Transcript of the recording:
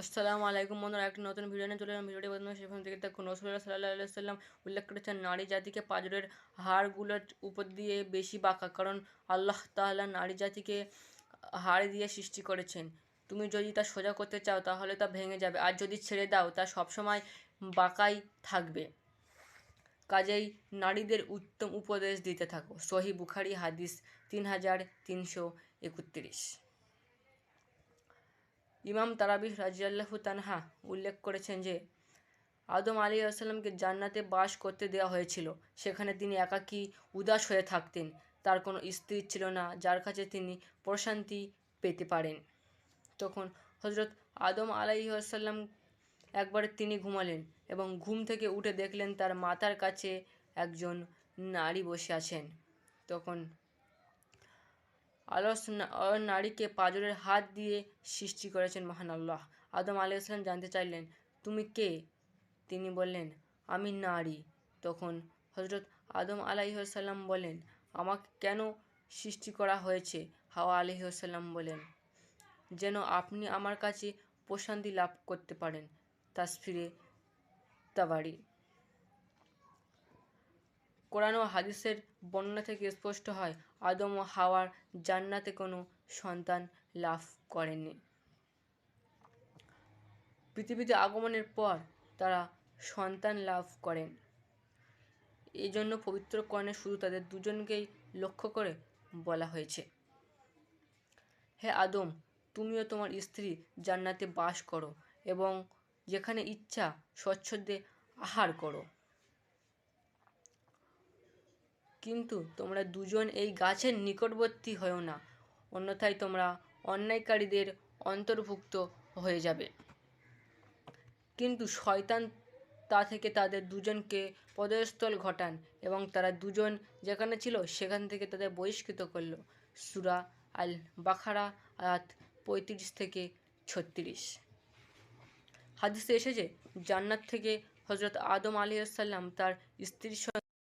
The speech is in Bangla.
আসসালামু আলাইকুম বন্ধুরা, একটি নতুন ভিডিও নিয়ে চলে এলাম। ভিডিওটি প্রথমে সেখান থেকে দেখুন রসুল্লাহ সাল্লাহ সাল্লাম উল্লেখ করেছেন, নারী জাতিকে পাজরের হাড়গুলোর উপর দিয়ে বেশি বাঁকা। কারণ আল্লাহ তাআলা নারী জাতিকে হাড় দিয়ে সৃষ্টি করেছেন। তুমি যদি তা সোজা করতে চাও, তাহলে তা ভেঙে যাবে। আর যদি ছেড়ে দাও, তা সবসময় বাঁকাই থাকবে। কাজেই নারীদের উত্তম উপদেশ দিতে থাকো। সহি বুখারি হাদিস তিন হাজার তিনশো একত্রিশ। ইমাম তারাবিহ রাজিয়াল্লাহু তানহা উল্লেখ করেছেন যে, আদম আলী আসসালামকে জান্নাতে বাস করতে দেওয়া হয়েছিল। সেখানে তিনি একাকী উদাস হয়ে থাকতেন। তার কোনো স্ত্রী ছিল না, যার কাছে তিনি প্রশান্তি পেতে পারেন। তখন হজরত আদম আলাইসাল্লাম একবার তিনি ঘুমালেন এবং ঘুম থেকে উঠে দেখলেন তার মাথার কাছে একজন নারী বসে আছেন। তখন আলস নারীকে পাজরের হাত দিয়ে সৃষ্টি করেছেন মহান আল্লাহ। আদম আলি ইসলাম জানতে চাইলেন, তুমি কে? তিনি বললেন, আমি নারী। তখন হজরত আদম আলাইসাল্লাম বলেন আমাকে কেন সৃষ্টি করা হয়েছে? হাওয়া আলহিহাল্লাম বলেন যেন আপনি আমার কাছে প্রশান্তি লাভ করতে পারেন। তাসফিরে তাবাড়ি কোরআন ও হাদিসের বর্ণনা থেকে স্পষ্ট হয়, আদম ও হাওয়ার জান্নাতে কোনো সন্তান লাভ করেনি। পৃথিবীতে আগমনের পর তারা সন্তান লাভ করেন। এই জন্য পবিত্র কর্ণে শুধু তাদের দুজনকেই লক্ষ্য করে বলা হয়েছে, হে আদম, তুমিও তোমার স্ত্রী জান্নাতে বাস করো এবং যেখানে ইচ্ছা স্বচ্ছন্দে আহার করো। কিন্তু তোমরা দুজন এই গাছের নিকটবর্তী হও না, অন্যথায় তোমরা অন্যায়কারীদের অন্তর্ভুক্ত হয়ে যাবে। কিন্তু শয়তান তা থেকে তাদের দুজনকে পদস্থল ঘটান এবং তারা দুজন যেখানে ছিল সেখান থেকে তাদের বহিষ্কৃত করল। সুরা আল বাখারা আয়াত পঁয়ত্রিশ থেকে ছত্রিশ। হাদিসে এসেছে, জান্নাত থেকে হজরত আদম আলী আসাল্লাম তার স্ত্রীর